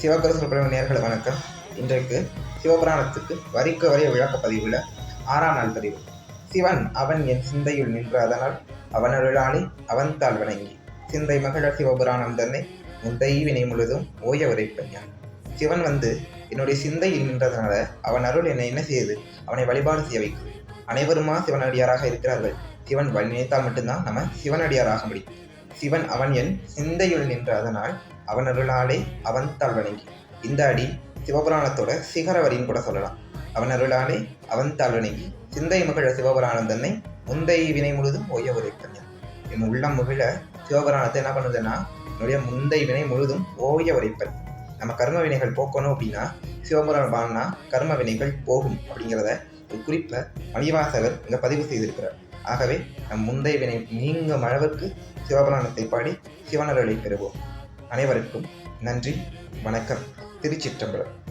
சிவகுரு சுப்பிரமணிய நேர்கள் வணக்கம். இன்றைக்கு சிவபுராணத்துக்கு வரிக்கு வரிய விளக்க பதிவுல ஆறாம் நாள் பதிவு. சிவன் அவன் என் சிந்தையுள் நின்ற அதனால் அவனருளாளி அவன் தாழ் வணங்கி. சிந்தை மகள சிவபுராணம் தன்னை முந்தை வினை முழுதும் ஓய உரைப்பன் சிவன் வந்து என்னுடைய சிந்தையில் நின்றதனால அவன் அருள் என்னை என்ன செய்து அவனை வழிபாடு செய்ய வைக்குது அனைவருமா சிவனடியாராக இருக்கிறார்கள்? சிவன் வழி நினைத்தால் மட்டும்தான் நம்ம சிவனடியாராக முடியும். சிவன் அவன் என் சிந்தையுள் நின்ற அதனால் அவன் அருளாலே அவன் தாழ் வணங்கி. இந்த அடி சிவபுராணத்தோட சிகர வரின்னு கூட சொல்லலாம். அவன் அருளாலே அவன் தாழ் வணங்கி சிந்தை மகிழ சிவபுராணம் தன்னை முந்தை வினை முழுதும் ஓய உரைப்பன் என் உள்ளம் மகிழ சிவபுராணத்தை என்ன பண்ணுதுன்னா என்னுடைய முந்தை வினை முழுதும் ஓய உரைப்பன் நம்ம கர்ம வினைகள் போக்கணும் அப்படின்னா சிவபுராணம் பாடினா கர்ம வினைகள் போகும் அப்படிங்கிறத குறிப்பை மணிவாசகர் இங்கே பதிவு செய்திருக்கிறார். ஆகவே நம் முந்தைய வினை நீங்கும் அளவிற்கு சிவபுராணத்தை பாடி சிவனர்களை பெறுவோம். அனைவருக்கும் நன்றி வணக்கம். திருச்சிற்றம்பலம்.